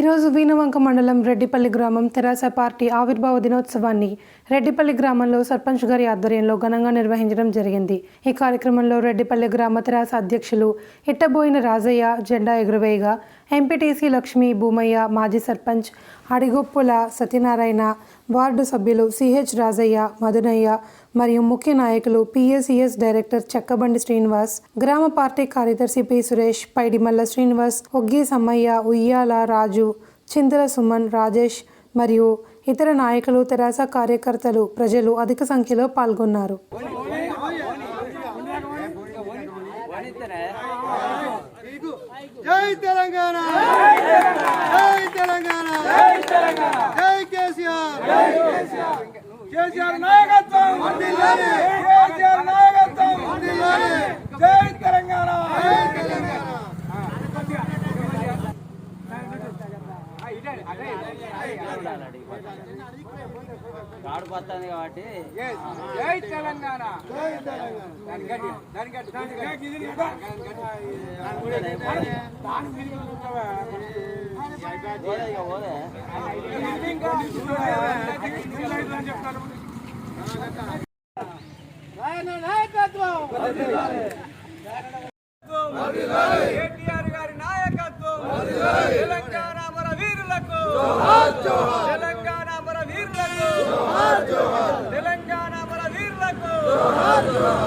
ఈరోజు వీణవంక మండలం రెడ్డిపల్లి గ్రామం తెరాస పార్టీ ఆవిర్భావ దినోత్సవాన్ని రెడ్డిపల్లి గ్రామంలో సర్పంచ్ గారి ఆధ్వర్యంలో ఘనంగా నిర్వహించడం జరిగింది. ఈ కార్యక్రమంలో రెడ్డిపల్లి గ్రామ తెరాస అధ్యక్షులు ఇట్టబోయిన రాజయ్య జెండా ఎగురవేయగా ఎంపీటీసీ లక్ష్మి భూమయ్య మాజీ సర్పంచ్ అడిగొప్పుల సత్యనారాయణ వార్డు సభ్యులు సిహెచ్ రాజయ్య మధునయ్య మరియు ముఖ్య నాయకులు పిఎస్సిఎస్ డైరెక్టర్ చక్కబండి శ్రీనివాస్ గ్రామ పార్టీ కార్యదర్శి పి సురేష్ పైడిమల్ల శ్రీనివాస్ ఒగ్గి సమ్మయ్య ఉయ్యాల రాజు చింతల సుమన్ రాజేష్ మరియు ఇతర నాయకులు తెరాస కార్యకర్తలు ప్రజలు అధిక సంఖ్యలో పాల్గొన్నారు జై తెలంగాణ! జై తెలంగాణ! జై కేసీఆర్! కేసీఆర్! నాయకత్వం! కేసీఆర్! నాయకత్వం జై తెలంగాణ జై తెలంగాణ కాడు పోతుంది కాబట్టి నాయకత్వం জয়।